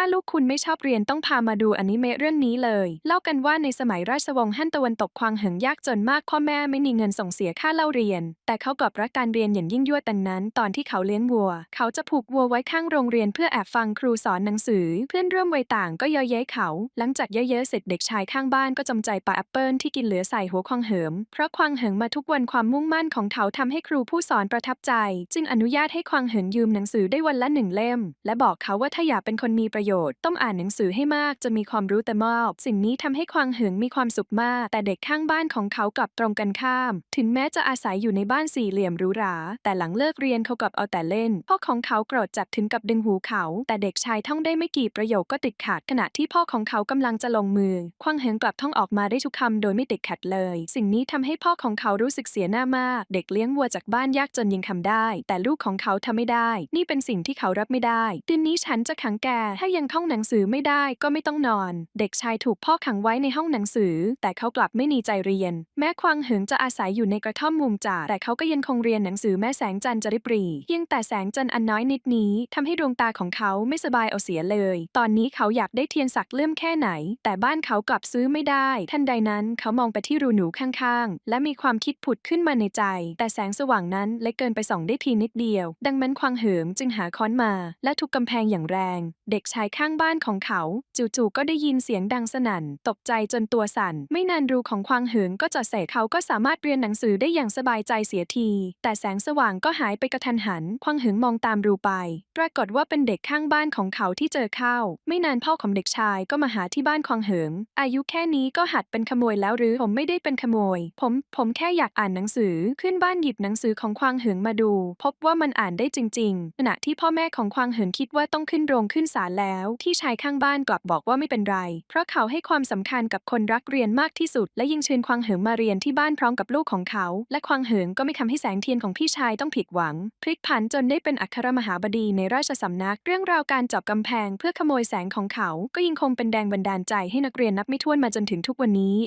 ถ้าลูกคุณไม่ชอบเรียนต้องพามาดูอนิเมะเรื่องนี้เลย เล่ากันว่าในสมัยราชวงศ์ฮั่นตะวันตกควางเหิงยากจนมากพ่อแม่ไม่มีเงินส่งเสียค่าเล่าเรียน แต่เขากลับรักการเรียนอย่างยิ่งยวดแต่นั้น ตอนที่เขาเลี้ยงวัว เขาจะผูกวัวไว้ข้างโรงเรียนเพื่อแอบฟังครูสอนหนังสือ เพื่อนร่วมวัยต่างก็เย่อเย้ยเขา หลังจากเย่อเย้ยเสร็จเด็กชายข้างบ้านก็จำใจปาแอปเปิลที่กินเหลือใส่หัวควางเหิม เพราะควางเหิงมาทุกวันความมุ่งมั่นของเขาทำให้ครูผู้สอนประทับใจ จึงอนุญาตให้ควางเหิงยืมหนังสือได้วันละหนึ่งเล่ม และบอกเขาว่าถ้าอยากเป็นคนมีประโยชน์ต้องอ่านหนังสือให้มากจะมีความรู้แต่มอบ สิ่งนี้ทำให้ควางเหิงมีความสุขมาก แต่เด็กข้างบ้านของเขากลับตรงกันข้าม ถึงแม้จะอาศัยอยู่ในบ้านสี่เหลี่ยมหรูหรา แต่หลังเลิกเรียนเขากลับเอาแต่เล่น พ่อของเขาโกรธจัดถึงกับดึงหูเขา แต่เด็กชายท่องได้ไม่กี่ประโยคก็ติดขัด ขณะที่พ่อของเขากำลังจะลงมือ ควางเหิงกลับท่องออกมาได้ทุกคำโดยไม่ติดขัดเลย สิ่งนี้ทำให้พ่อของเขารู้สึกเสียหน้ามาก เด็กเลี้ยงวัวจากบ้านยากจนยังทำได้ แต่ลูกของเขาทำไม่ได้ นี่เป็นสิ่งที่เขารับไม่ได้คืนนี้ฉันจะขังแกถ้ายังท่องหนังสือไม่ได้ก็ไม่ต้องนอน เด็กชายถูกพ่อขังไว้ในห้องหนังสือ แต่เขากลับไม่หนีใจเรียน แม้ควางเหิงจะอาศัยอยู่ในกระท่อมมุมจ่าแต่เขาก็ยังคงเรียนหนังสือแม้แสงจันทร์จริบหรี่เพียงแต่แสงจันทร์อันน้อยนิดนี้ทำให้ดวงตาของเขาไม่สบายเอาเสียเลย ตอนนี้เขาอยากได้เทียนสักเลื่อมแค่ไหน แต่บ้านเขากลับซื้อไม่ได้ ทันใดนั้นเขามองไปที่รูหนูข้างๆ และมีความคิดผุดขึ้นมาในใจ แต่แสงสว่างนั้นเล็กเกินไปส่องได้เพียงนิดเดียว ดังนั้นควางเหิงจึงหาค้อนมา และทุบกำแพงอย่างแรง เด็กชายข้างบ้านของเขา จู่ๆก็ได้ยินเสียงดังสนั่น ตกใจจนตัวสั่น ไม่นานรูของควางเหิงก็จะเสร็จเขาก็สามารถเรียนหนังสือได้อย่างสบายใจเสียที แต่แสงสว่างก็หายไปกระทันหัน ควางเหิงมองตามรูไป ปรากฏว่าเป็นเด็กข้างบ้านของเขาที่เจอเข้า ไม่นานพ่อของเด็กชายก็มาหาที่บ้านควางเหิง อายุแค่นี้ก็หัดเป็นขโมยแล้วหรือผมไม่ได้เป็นขโมย ผมผมแค่อยากอ่านหนังสือขึ้นบ้านหยิบหนังสือของควางเหิงมาดู พบว่ามันอ่านได้จริง ๆ ขณะที่พ่อแม่ของควางเหิงคิดว่าต้องขึ้นโรงขึ้นศาลแล้วที่ชายข้างบ้านกลับบอกว่าไม่เป็นไร เพราะเขาให้ความสำคัญกับคนรักเรียนมากที่สุด และยิ่งเชิญควางเหิงมาเรียนที่บ้านพร้อมกับลูกของเขา และควางเหิงก็ไม่ทำให้แสงเทียนของพี่ชายต้องผิดหวัง พลิกผันจนได้เป็นอัครมหาบดีในราชสำนัก เรื่องราวการจับกำแพงเพื่อขโมยแสงของเขา ก็ยังคงเป็นแดงบันดาลใจให้นักเรียนนับไม่ถ้วนมาจนถึงทุกวันนี้